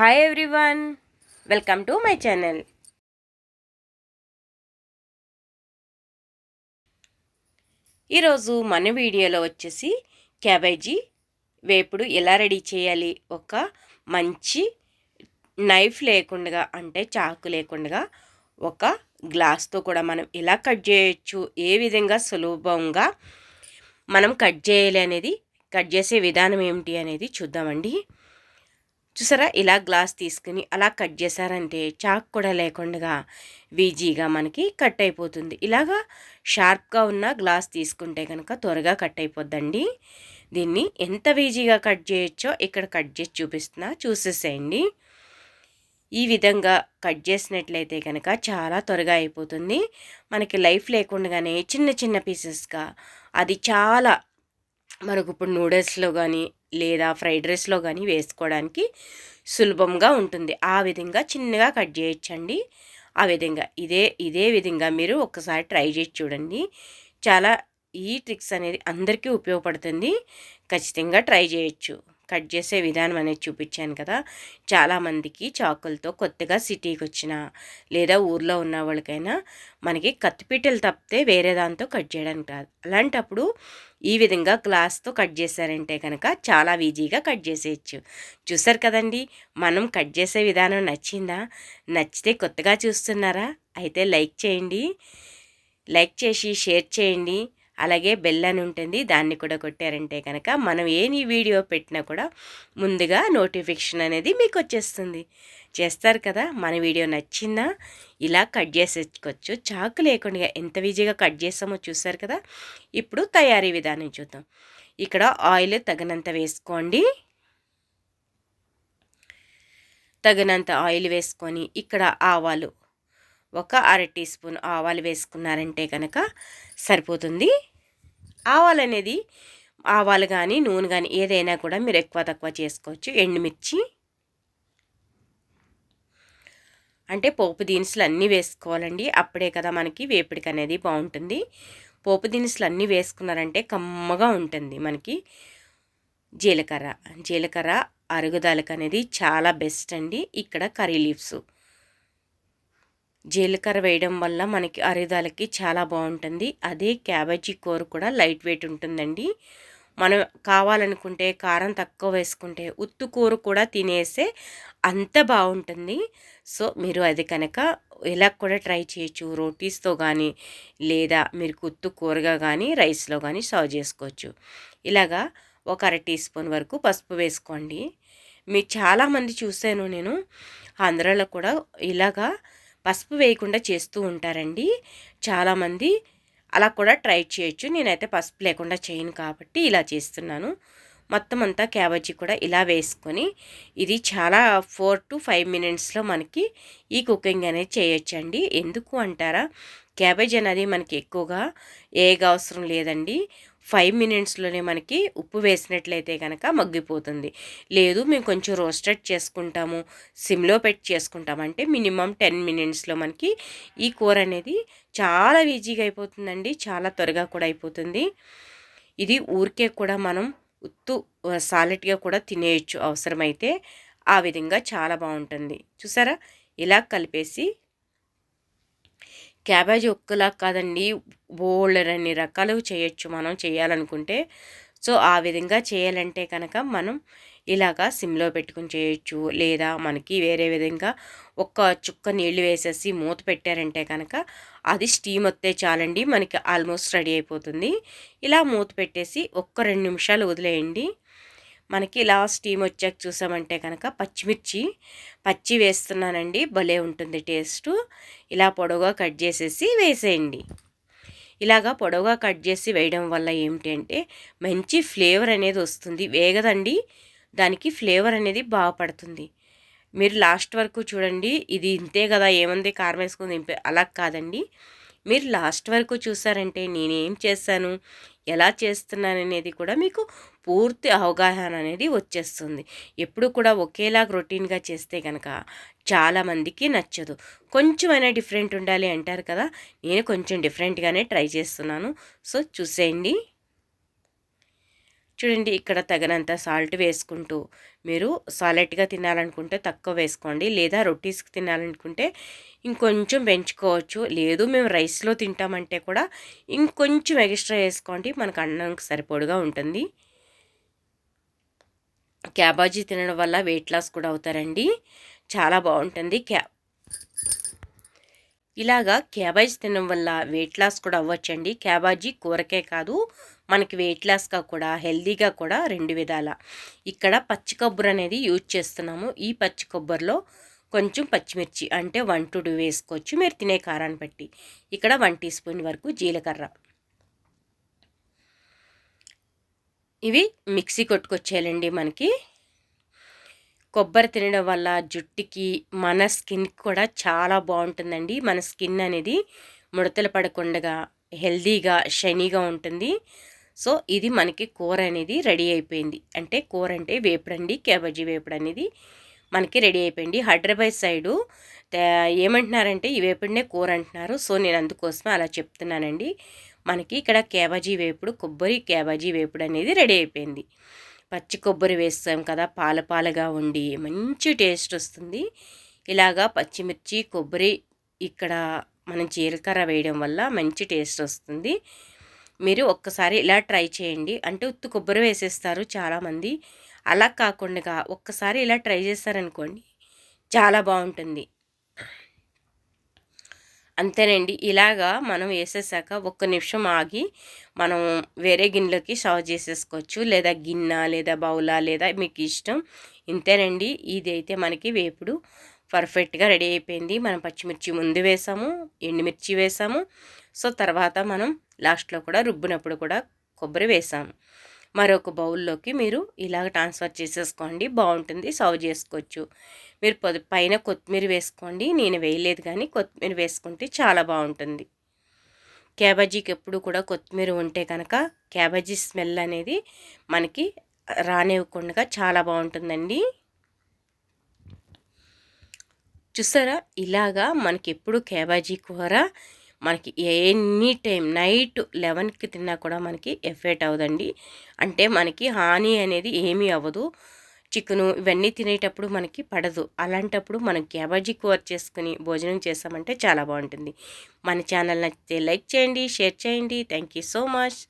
Hi everyone welcome to my channel ఈరోజు మన వీడియోలో వచ్చేసి క్యాబేజీ వేపుడు ఎలా రెడీ చేయాలి? ఒక మంచి నైఫ్ లేకుండా అంటే చాకు లేకుండా ఒక గ్లాస్తో కూడా మనం ఎలా కట్ చేయొచ్చు? ఏ విధంగా సులభంగా మనం కట్ చేయాలి అనేది కట్ చేసే విధానం ఏమిటి అనేది చూద్దామండి. చూసారా? ఇలా గ్లాస్ తీసుకుని అలా కట్ చేశారంటే చాక్ కూడా లేకుండా వీజీగా మనకి కట్ అయిపోతుంది. ఇలాగా షార్ప్గా ఉన్న గ్లాస్ తీసుకుంటే కనుక త్వరగా కట్ అయిపోద్దండి. దీన్ని ఎంత వీజీగా కట్ చేయొచ్చో ఇక్కడ కట్ చేసి చూపిస్తున్నా. చూసేసేయండి. ఈ విధంగా కట్ చేసినట్లయితే కనుక చాలా త్వరగా అయిపోతుంది. మనకి లైఫ్ లేకుండానే చిన్న చిన్న పీసెస్గా అది చాలా మనకు ఇప్పుడు నూడిల్స్లో కానీ లేదా ఫ్రైడ్ రైస్లో కానీ వేసుకోవడానికి సులభంగా ఉంటుంది. ఆ విధంగా చిన్నగా కట్ చేయొచ్చండి ఆ విధంగా ఇదే ఇదే విధంగా మీరు ఒకసారి ట్రై చేసి చూడండి. చాలా ఈ ట్రిక్స్ అనేది అందరికీ ఉపయోగపడుతుంది. ఖచ్చితంగా ట్రై చేయొచ్చు. కట్ చేసే విధానం అనేది చూపించాను కదా. చాలామందికి చాకులతో కొత్తగా సిటీకి వచ్చిన లేదా ఊర్లో ఉన్న వాళ్ళకైనా మనకి కత్తిపీటలు తప్పితే వేరే దాంతో కట్ చేయడానికి రాదు. అలాంటప్పుడు ఈ విధంగా గ్లాస్తో కట్ చేశారంటే కనుక చాలా ఈజీగా కట్ చేసేయచ్చు. చూసారు కదండి మనం కట్ చేసే విధానం నచ్చిందా? నచ్చితే కొత్తగా చూస్తున్నారా? అయితే లైక్ చేయండి. లైక్ చేసి షేర్ చేయండి. అలాగే బెల్ అని ఉంటుంది దాన్ని కూడా కొట్టారంటే కనుక మనం ఏని వీడియో పెట్టినా కూడా ముందుగా నోటిఫికేషన్ అనేది మీకు వచ్చేస్తుంది. చేస్తారు కదా మన వీడియో నచ్చిందా? ఇలా కట్ చేసేసుకోవచ్చు. చాకు లేకుండా ఎంత ఈజీగా కట్ చేస్తామో చూస్తారు కదా? ఇప్పుడు తయారీ విధానం చూద్దాం. ఇక్కడ ఆయిల్ తగినంత వేసుకోండి. తగినంత ఆయిల్ వేసుకొని ఇక్కడ ఆవాలు ఒక అర టీ స్పూన్ ఆవాలు వేసుకున్నారంటే కనుక సరిపోతుంది. ఆవాలు అనేది ఆవాలు కానీ నూనె కానీ ఏదైనా కూడా మీరు ఎక్కువ తక్కువ చేసుకోవచ్చు. ఎండుమిర్చి. అంటే పోపు దినుసులు అన్నీ వేసుకోవాలండి. అప్పుడే కదా మనకి వేపిడికి అనేది బాగుంటుంది. పోపు దినుసులు అన్నీ వేసుకున్నారంటే కమ్మగా ఉంటుంది మనకి. జీలకర్ర. జీలకర్ర అరుగుదలకు అనేది చాలా బెస్ట్ అండి. ఇక్కడ కర్రీ లీవ్స్. జీలకర్ర వేయడం వల్ల మనకి అరిదాలకి చాలా బాగుంటుంది. అదే క్యాబేజీ కూర కూడా లైట్ వెయిట్ ఉంటుందండి. మనం కావాలనుకుంటే కారం తక్కువ వేసుకుంటే ఉత్తు కూర కూడా తినేస్తే అంత బాగుంటుంది. సో మీరు అది కనుక ఇలా కూడా ట్రై చేయొచ్చు. రోటీస్తో కానీ లేదా మీరు కుత్తు కూరగా కానీ రైస్లో కానీ సర్వ్ చేసుకోవచ్చు. ఇలాగా ఒక అర టీ స్పూన్ వరకు పసుపు వేసుకోండి. మీ చాలామంది చూశాను నేను. ఆంధ్రాలో కూడా ఇలాగా పసుపు వేయకుండా చేస్తూ ఉంటారండి. చాలామంది అలా కూడా ట్రై చేయొచ్చు. నేనైతే పసుపు లేకుండా చేయను కాబట్టి ఇలా చేస్తున్నాను. మొత్తం అంతా క్యాబేజీ కూడా ఇలా వేసుకొని ఇది చాలా ఫోర్ టు ఫైవ్ మినిట్స్లో మనకి ఈ కుకింగ్ అనేది చేయొచ్చండి. ఎందుకు అంటారా? క్యాబేజ్ అనేది మనకి ఎక్కువగా ఏగా అవసరం లేదండి. ఫైవ్ మినిట్స్లోనే మనకి ఉప్పు వేసినట్లయితే కనుక మగ్గిపోతుంది. లేదు మేము కొంచెం రోస్టెడ్ చేసుకుంటాము సిమ్లో పెట్టి చేసుకుంటామంటే మినిమం టెన్ మినిట్స్లో మనకి ఈ కూర అనేది చాలా ఈజీగా అయిపోతుందండి. చాలా త్వరగా కూడా అయిపోతుంది. ఇది ఊరికే కూడా మనం ఉత్తు సాలెట్గా కూడా తినేయచ్చు అవసరమైతే ఆ విధంగా చాలా బాగుంటుంది. చూసారా? ఇలా కలిపేసి క్యాబేజీ ఒక్కలా కాదండి బోల్డరన్ని రకాలు చేయొచ్చు మనం చేయాలనుకుంటే. సో ఆ విధంగా చేయాలంటే కనుక మనం ఇలాగా సిమ్లో పెట్టుకుని చేయొచ్చు. లేదా మనకి వేరే విధంగా ఒక్క చుక్క నీళ్ళు వేసేసి మూత పెట్టారంటే కనుక అది స్టీమ్ వస్తే చాలండి. మనకి ఆల్మోస్ట్ రెడీ అయిపోతుంది. ఇలా మూత పెట్టేసి ఒక్క రెండు నిమిషాలు వదిలేయండి. మనకి ఇలా స్టీమ్ వచ్చాక చూసామంటే కనుక పచ్చిమిర్చి పచ్చి వేస్తున్నానండి. భలే ఉంటుంది టేస్ట్. ఇలా పొడవుగా కట్ చేసేసి వేసేయండి. ఇలాగా పొడవుగా కట్ చేసి వేయడం వల్ల ఏమిటి అంటే మంచి ఫ్లేవర్ అనేది వస్తుంది. వేగదండి. దానికి ఫ్లేవర్ అనేది బాగా పడుతుంది. మీరు లాస్ట్ వరకు చూడండి ఇది ఇంతే కదా ఏముంది కారం వేసుకుని అలా కాదండి. మీరు లాస్ట్ వరకు చూసారంటే నేనేం చేశాను ఎలా చేస్తున్నాను అనేది కూడా మీకు పూర్తి అవగాహన అనేది వచ్చేస్తుంది. ఎప్పుడు కూడా ఒకేలా రొటీన్గా చేస్తే కనుక చాలామందికి నచ్చదు. కొంచెమైనా డిఫరెంట్ ఉండాలి అంటారు కదా నేను కొంచెం డిఫరెంట్గానే ట్రై చేస్తున్నాను. సో చూసేయండి. చూడండి ఇక్కడ తగినంత సాల్ట్ వేసుకుంటూ మీరు సాలెట్గా తినాలనుకుంటే తక్కువ వేసుకోండి లేదా రొటీస్కి తినాలనుకుంటే ఇంకొంచెం పెంచుకోవచ్చు. లేదు మేము రైస్లో తింటామంటే కూడా ఇంకొంచెం ఎక్స్ట్రా వేసుకోండి మనకు అన్నంకి సరిపోడుగా ఉంటుంది. క్యాబాజీ తినడం వల్ల వెయిట్ లాస్ కూడా అవుతారండి. చాలా బాగుంటుంది. క్యా ఇలాగా క్యాబేజ్ తినడం వల్ల వెయిట్ లాస్ కూడా అవ్వచ్చండి. క్యాబాజీ కూరకే కాదు మనకి వెయిట్ లాస్గా కూడా హెల్దీగా కూడా రెండు విధాల. ఇక్కడ పచ్చి కొబ్బరి అనేది యూజ్ చేస్తున్నాము. ఈ పచ్చి కొబ్బరిలో కొంచెం పచ్చిమిర్చి అంటే వన్ టు టూ వేసుకోవచ్చు. మీరు తినే కారాన్ని బట్టి. ఇక్కడ వన్ టీ స్పూన్ వరకు జీలకర్ర. ఇవి మిక్సీ కొట్టుకొచ్చేయాలండి మనకి. కొబ్బరి తినడం వల్ల జుట్టుకి మన స్కిన్కి కూడా చాలా బాగుంటుందండి. మన స్కిన్ అనేది ముడతలు పడకుండా హెల్దీగా షైనీగా ఉంటుంది. సో ఇది మనకి కూర అనేది రెడీ అయిపోయింది. అంటే కూర అంటే వేపుడండి క్యాబేజీ వేపుడు అనేది మనకి రెడీ అయిపోయింది. హైదరాబాద్ సైడు ఏమంటున్నారంటే ఈ వేపుడినే కూర అంటున్నారు. సో నేను అందుకోసమే అలా చెప్తున్నానండి. మనకి ఇక్కడ క్యాబేజీ వేపుడు కొబ్బరి క్యాబేజీ వేపుడు అనేది రెడీ అయిపోయింది. పచ్చి కొబ్బరి వేస్తాం కదా పాల పాలగా ఉండి మంచి టేస్ట్ వస్తుంది. ఇలాగా పచ్చిమిర్చి కొబ్బరి ఇక్కడ మనం జీలకర్ర వేయడం వల్ల మంచి టేస్ట్ వస్తుంది. మీరు ఒక్కసారి ఇలా ట్రై చేయండి. అంటే ఉత్తు కొబ్బరి వేసేస్తారు చాలామంది. అలా కాకుండా ఒక్కసారి ఇలా ట్రై చేస్తారనుకోండి చాలా బాగుంటుంది. అంతేనండి. ఇలాగా మనం వేసేసాక ఒక్క నిమిషం ఆగి మనం వేరే గిన్నెలోకి సర్వ్ చేసేసుకోవచ్చు. లేదా గిన్నె లేదా బౌలా లేదా మీకు ఇష్టం. ఇంతేనండి. ఇది అయితే మనకి వేపుడు పర్ఫెక్ట్గా రెడీ అయిపోయింది. మనం పచ్చిమిర్చి ముందు వేసాము ఎండుమిర్చి వేసాము. సో తర్వాత మనం లాస్ట్లో కూడా రుబ్బినప్పుడు కూడా కొబ్బరి వేసాము. మరొక బౌల్లోకి మీరు ఇలాగ ట్రాన్స్ఫర్ చేసేసుకోండి. బాగుంటుంది. సర్వ్ చేసుకోవచ్చు. మీరు పైన కొత్తిమీర వేసుకోండి. నేను వేయలేదు కానీ కొత్తిమీర వేసుకుంటే చాలా బాగుంటుంది. క్యాబేజీకి ఎప్పుడు కూడా కొత్తిమీర ఉంటే కనుక క్యాబేజీ స్మెల్ అనేది మనకి రానివ్వకుండా చాలా బాగుంటుందండి. చూసారా? ఇలాగా మనకి ఎప్పుడు క్యాబేజీ కూర మనకి ఎనీ టైం నైట్ లెవెన్కి తిన్నా కూడా మనకి ఎఫెక్ట్ అవ్వదండి. అంటే మనకి హాని అనేది ఏమీ అవ్వదు. చికెను ఇవన్నీ తినేటప్పుడు మనకి పడదు. అలాంటప్పుడు మనం క్యాబేజీ కూర చేసుకుని భోజనం చేస్తామంటే చాలా బాగుంటుంది. మన ఛానల్ నచ్చితే లైక్ చేయండి షేర్ చేయండి. Thank you so much.